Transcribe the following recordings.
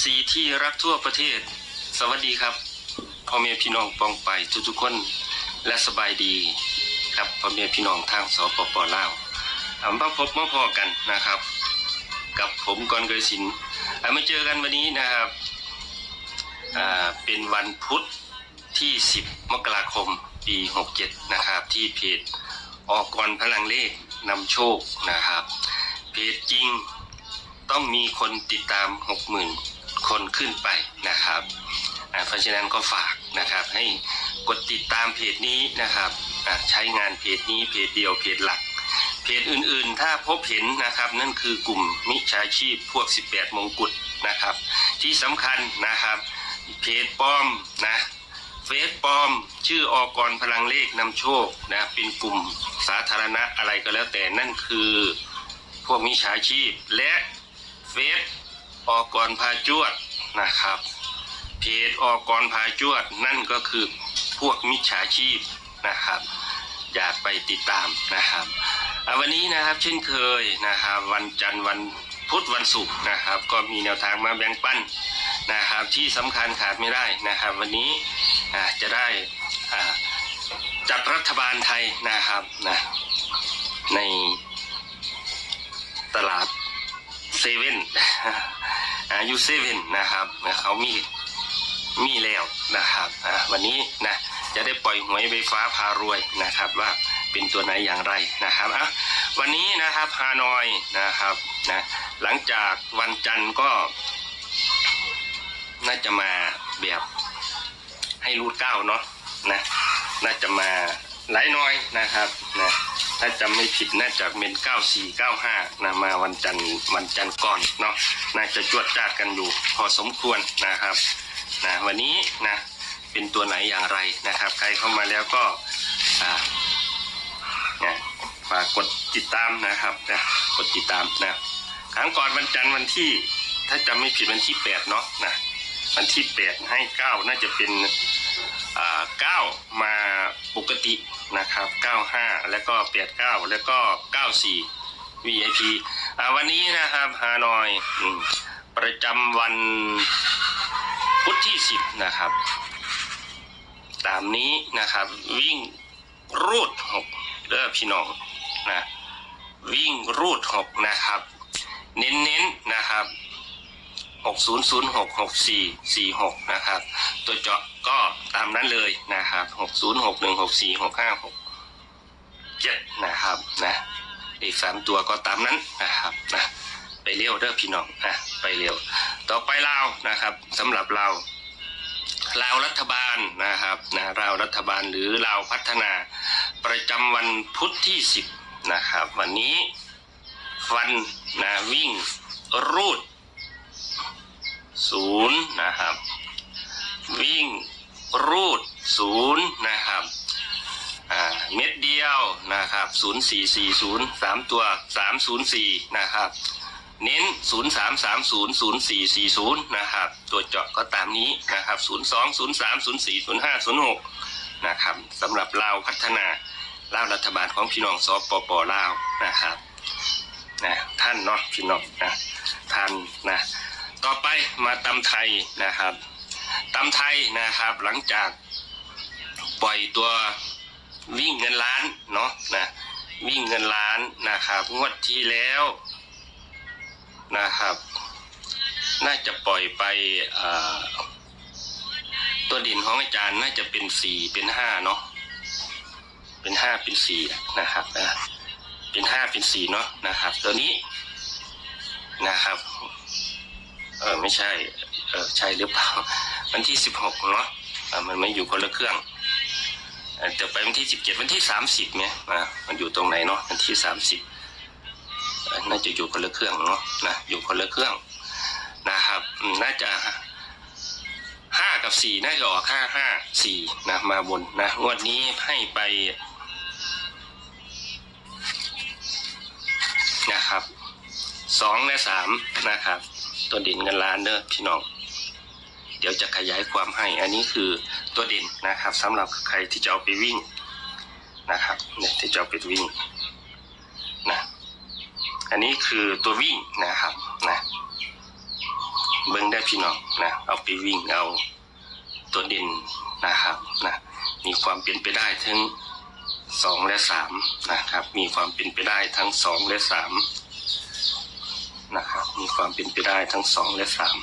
FC ที่รักทั่วประเทศ สวัสดีครับพ่อแม่พี่น้องปองไปทุกๆคนและสบายดีครับพ่อแม่พี่น้องทางสปปลาวเอามาพบมาพอกันนะครับ กับผมกรเกยสินอามาเจอกันวันนี้นะครับอ่าเป็นวันพุธที่ 10 มกราคม ปี 67 นะครับ ที่เพจออกกรพลังเลขนำโชคนะครับ เพจจริงต้องมีคนติดตาม 60,000 คนขึ้นไปนะครับเพราะฉะนั้นก็ฝากนะครับให้กดติดตามเพจนี้นะครับใช้งานเพจนี้เพจเดียวเพจหลัก เพจอื่นๆ ถ้าพบเห็นนะครับ นั่นคือกลุ่มมิจฉาชีพพวก 18 มงกุฎนะครับ ที่สำคัญนะครับเพจปลอมนะเฟซปลอม ชื่ออกรพลังเลขนำโชคนะเป็นกลุ่มสาธารณะอะไรก็แล้วแต่นั่นคือพวกมิจฉาชีพและเฟซ อกรพาจวดนะครับเพจอกรพาจวดนั่นก็คือพวกมิจฉาชีพนะครับอยากไปติดตามนะครับวันนี้นะครับเช่นเคยนะครับวันจันทร์วันพุธวันศุกร์นะครับ ก็มีแนวทางมาแบ่งปันนะครับ ที่สำคัญขาดไม่ได้นะครับ วันนี้ะจะได้จัดรัฐบาลไทยนะครับนะในตลาดเซเว่น อายุเซเว่นนะครับเขามีมีแล้วนะครับอะวันนี้นะจะได้ปล่อยหวยใบฟ้าพารวยนะครับว่าเป็นตัวไหนอย่างไรนะครับอะวันนี้นะครับฮานอยนะครับนะหลังจากวันจันทร์ก็ น่าจะมาแบบให้รูดเก้าเนาะนะน่าจะมาหลายน้อยนะครับนะ ถ้าจำไม่ผิดน่าจะเป็นเก้าสี่เก้าห้านะมาวันจันทร์วันจันทร์ก่อนเนาะน่าจะจวดจ้าดกันอยู่พอสมควรนะครับนะวันนี้นะเป็นตัวไหนอย่างไรนะครับ ใครเข้ามาแล้วก็อ่านะฝากกดติดตามนะครับนะกดติดตามนะครั้งก่อนวันจันทร์วันที่ ถ้าจำไม่ผิดวันที่แปดเนาะนะวันที่แปดให้เก้าน่าจะเป็นอ่าเก้ามาปกติ นะครับเก้าห้าแล้วก็แปดเก้าแล้วก็เก้าสี่ VIP อ่าวันนี้นะครับฮานอยอประจำวันพุธที่สิบนะครับ ตามนี้นะครับวิ่งรูดหกเด้อพี่น้องนะวิ่งรูดหกนะครับ เน้นเน้นๆนะครับ หกศูนย์ศูนย์หกหกสี่สี่หกนะครับ ตัวเจาะก็ตามนั้นเลยนะครับหกศูนย์หกหนึ่งหกสี่หกห้าหกเจ็ดนะครับนะอีกสามตัวก็ตามนั้นนะครับนะไปเร็วเด้อพี่น้องนะไปเร็ว ต่อไปลาวนะครับสำหรับเราลาวรัฐบาลนะครับนะลาวรัฐบาลหรือลาวพัฒนาประจำวันพุธที่ 10 นะครับ วันนี้ฟันนะวิ่งรูด ศูนย์นะครับ วิ่งรูดศูนย์นะครับเม็ดเดียวนะครับศูนย์สี่สี่ศูนย์สามตัวสามศูนย์สี่นะครับ เน้น 0 3 3 0 0 4 4 0 นะครับ ตัวเจาะก็ตามนี้นะครับ 0 2 0 3 0 4 0 5 0 6 นะครับสำหรับลาวพัฒนาลาวรัฐบาลของพี่น้องสปปลาวนะครับนะท่านเนาะพี่น้องนะท่านนะ ต่อไปมาตำไทยนะครับตำไทยนะครับ หลังจากปล่อยตัววิ่งเงินล้านเนาะนะวิ่งเงินล้านนะครับงวดที่แล้วนะครับ น่าจะปล่อยไปตัวดินของอาจารย์น่าจะเป็นสี่เป็นห้าเนาะเป็นห้าเป็นสี่นะครับเป็นห้าเป็นสี่เนาะนะครับ ตัวนี้นะครับ เออไม่ใช่เออใช่หรือเปล่า วันที่สิบหกเนาะมันไม่อยู่คนละเครื่องเอ่อจะไปวันที่สิบเจ็ดวันที่สามสิบเนี่ยอ่ามันอยู่ตรงไหนเนาะวันที่สามสิบน่าจะอยู่คนละเครื่องเนาะนะอยู่คนละเครื่องนะครับน่าจะห้ากับสี่น่าจะออกห้าห้าสี่นะมาบนนะงวดนี้ให้ไปนะครับสองและสามนะครับ ตัวเด่นเงินล้านเด้อพี่น้อง เดี๋ยวจะขยายความให้ อันนี้คือตัวเด่นนะครับสำหรับใครที่จะเอาไปวิ่งนะครับเนี่ยที่จะเอาไปวิ่งนะอันนี้คือตัววิ่งนะครับนะเบิ้งได้พี่น้องนะเอาไปวิ่งเอาตัวเด่นนะครับนะมีความเป็นไปได้ทั้งสองและสามนะครับ มีความเป็นไปได้ทั้งสองและสาม นะครับ มีความเป็นไปได้ทั้งสองและสาม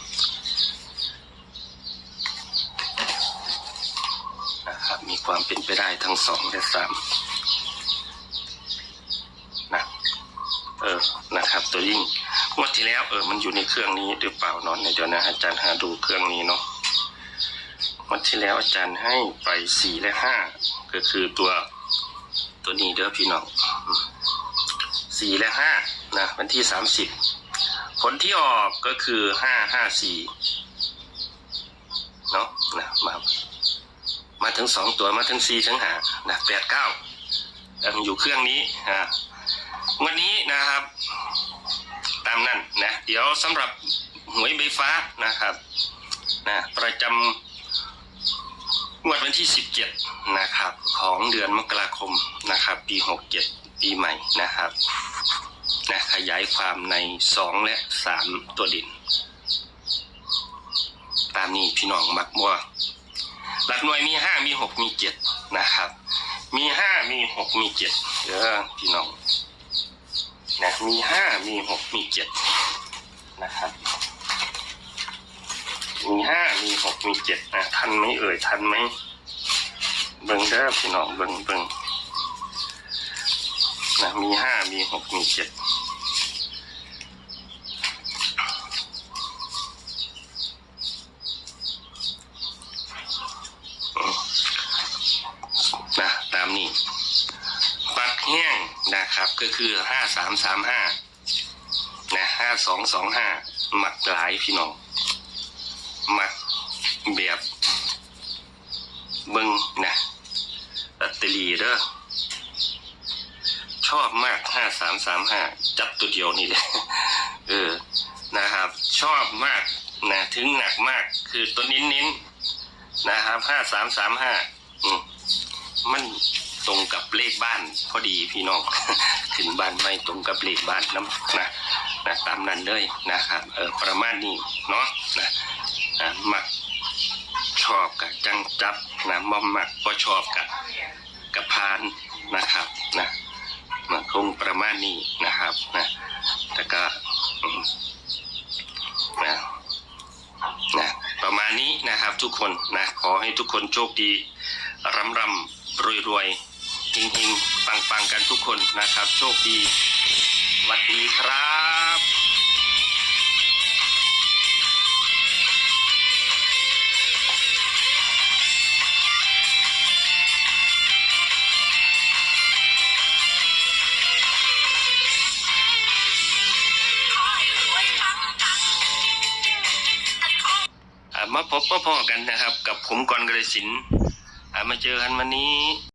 นะครับ มีความเป็นไปได้ทั้งสองและสามนะเออนะครับ ตัวยิ่งงวดที่แล้วเออมันอยู่ในเครื่องนี้หรือเปล่านอนเดี๋ยวนะอาจารย์หาดูเครื่องนี้เนาะงวดที่แล้วอาจารย์ให้ไปสี่และห้าก็คือตัวตัวนี้เด้อพี่น้องสี่และห้านะวันที่สามสิบ ผลที่ออกก็คือห้าห้าสี่เนาะนะมามาถึงสองตัวมาถึงสี่ถึงหานะแปดเก้าอยู่เครื่องนี้อ่าวันนี้นะครับ ตามนั้นนะ เดี๋ยวสำหรับหวยใบฟ้านะครับนะประจำงวดวันที่ 17 นะครับ ของเดือนมกราคมนะครับ ปี 67 ปีใหม่นะครับ นะขยายความใน2และ3ตัวด่นตามนี้พี่น้องมักมัวหลักหน่วยมี5มี6มี7นะครับ มี5มี6มี7เด้อพี่น้องนะมีห้ามีหกมีเจ็ดนะครับ มีห้ามีหกมีเจ็ดนะทันไหมเอ่ยทันไหมเบิ่งเด้อพี่น้องเบิ่งเบิ่ง นะมีห้ามีหกมีเจ็ดนะตามนี้ ปักแห้งนะครับก็คือห้าสามสามห้านะห้าสองสองห้าหมักหลายพี่น้องหมักแบบเบิงนะลอตเตอรี่เด้อ ชอบมากห้าสามสามห้าจับตัวเดียวนี่เลยเออนะครับ ชอบมากนะถึงหนักมากคือตัวนิ้นนิ้นนะครับห้าสามสามห้าอืมมันตรงกับเลขบ้าน พอดีพี่น้องถึงบ้านไม่ตรงกับเลขบ้านน้ำนะนะตามนั้นเลยนะครับเออประมาณนี้เนาะนะนะมักชอบกับจังจับนะมอมมักก็ชอบกับกับพานนะครับนะ มันคงประมาณนี้นะครับนะแต่ก็นะนะประมาณนี้นะครับทุกคนนะขอให้ทุกคนโชคดีร่ำร่ำรวยรวยหิงหิงปังปังกันทุกคนนะครับ โชคดีสวัสดีครับ พบมาพอกันนะครับ กับผมกรกระสินธุ์อ่ามาเจอกันวันนี้